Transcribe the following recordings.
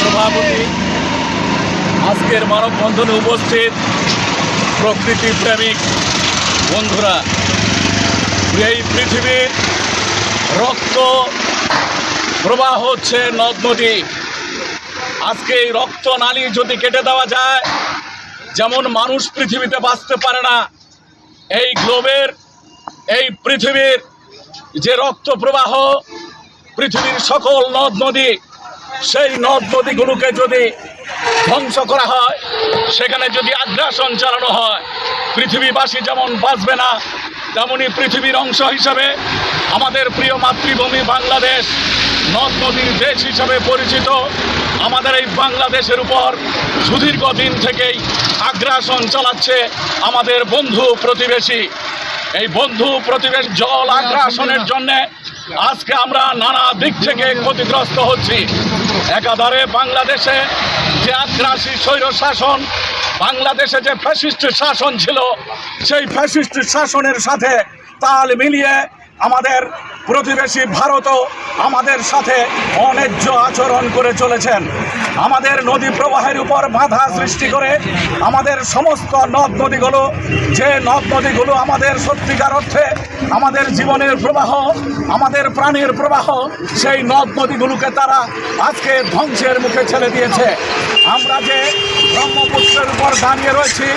সভাপতি, আজকের মানববন্ধনে উপস্থিত প্রকৃতি প্রেমিক বন্ধুরা। এই পৃথিবীর রক্ত প্রবাহ হচ্ছে নদ নদী আজকে এই রক্ত নালী যদি কেটে দেওয়া যায়, যেমন মানুষ পৃথিবীতে বাঁচতে পারে না, এই গ্লোবের এই পৃথিবীর যে রক্ত প্রবাহ, পৃথিবীর সকল নদ নদী সেই নদ নদীগুলোকে যদি ধ্বংস করা হয়, সেখানে যদি আগ্রাসন চালানো হয়, পৃথিবীবাসী যেমন বাঁচবে না, তেমনি পৃথিবীর অংশ হিসাবে আমাদের প্রিয় মাতৃভূমি বাংলাদেশ, নদ নদীর দেশ হিসাবে পরিচিত, আমাদের এই বাংলাদেশের উপর সুদীর্ঘ দিন থেকেই আগ্রাসন চালাচ্ছে আমাদের বন্ধু প্রতিবেশী এই বন্ধু প্রতিবেশ জল আগ্রাসনের জন্য আজকে আমরা নানা দিক থেকে ক্ষতিগ্রস্ত হচ্ছি। একাধারে বাংলাদেশে যে আগ্রাসী স্বৈর শাসন, বাংলাদেশে যে ফ্যাসিস্ট শাসন ছিল, সেই ফ্যাসিস্ট শাসনের সাথে তাল মিলিয়ে আমাদের প্রতিবেশী ভারতও আমাদের সাথে অন্যায্য আচরণ করে চলেছেন। আমাদের নদী প্রবাহের উপর বাধা সৃষ্টি করে আমাদের সমস্ত নদ নদীগুলো, যে নদ নদীগুলো আমাদের সত্যিকার অর্থে আমাদের জীবনের প্রবাহ, আমাদের প্রাণের প্রবাহ, সেই নদ নদীগুলোকে তারা আজকে ধ্বংসের মুখে ছেড়ে দিয়েছে। আমরা যে ব্রহ্মপুত্রের উপর দাঁড়িয়ে রয়েছি,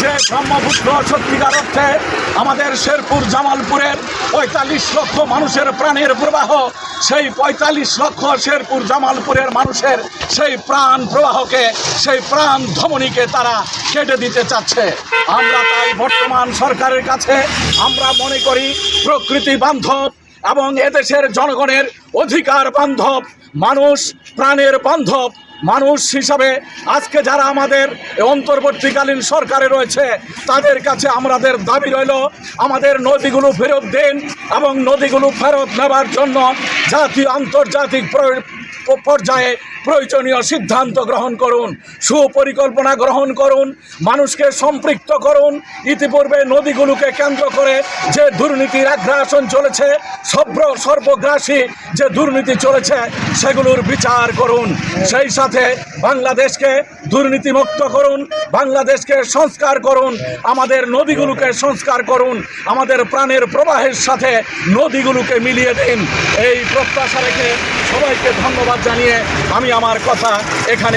যে ব্রহ্মপুত্র সত্যিকার অর্থে আমাদের শেরপুর, জামালপুরের পঁয়তাল্লিশ লক্ষ মানুষের প্রাণের প্রবাহ, সেই পঁয়তাল্লিশ লক্ষ শেরপুর, জামালপুরের মানুষের সেই প্রাণ প্রবাহকে, সেই প্রাণ ধমনীকে তারা কেটে দিতে চাচ্ছে। আমরা তাই বর্তমান সরকারের কাছে আমরা মনে করি প্রকৃতি বান্ধব এবং এদেশের জনগণের অধিকার বান্ধব, মানুষ প্রাণের বান্ধব। মানুষ হিসাবে আজকে যারা আমাদের অন্তর্বর্তীকালীন সরকারে রয়েছে, তাদের কাছে আমাদের দাবি রইল, আমাদের নদীগুলো ফেরত দিন এবং নদীগুলো ফেরত নেবার জন্য জাতীয় আন্তর্জাতিক পর্যায়ে প্রয়োজনীয় সিদ্ধান্ত গ্রহণ করুন, সুপরিকল্পনা গ্রহণ করুন, মানুষকে সম্পৃক্ত করুন। ইতিপূর্বে নদীগুলোকে কেন্দ্র করে যে দুর্নীতির আগ্রাসন চলেছে সর্ব সর্বগ্রাসী যে দুর্নীতি চলেছে, সেগুলোর বিচার করুন। সেই সাথে বাংলাদেশকে দুর্নীতিমুক্ত করুন, বাংলাদেশকে সংস্কার করুন, আমাদের নদীগুলোকে সংস্কার করুন, আমাদের প্রাণের প্রবাহের সাথে নদীগুলোকে মিলিয়ে দিন। এই প্রত্যাশা রেখে সবাইকে ধন্যবাদ জানিয়ে আমি আমার কথা এখানে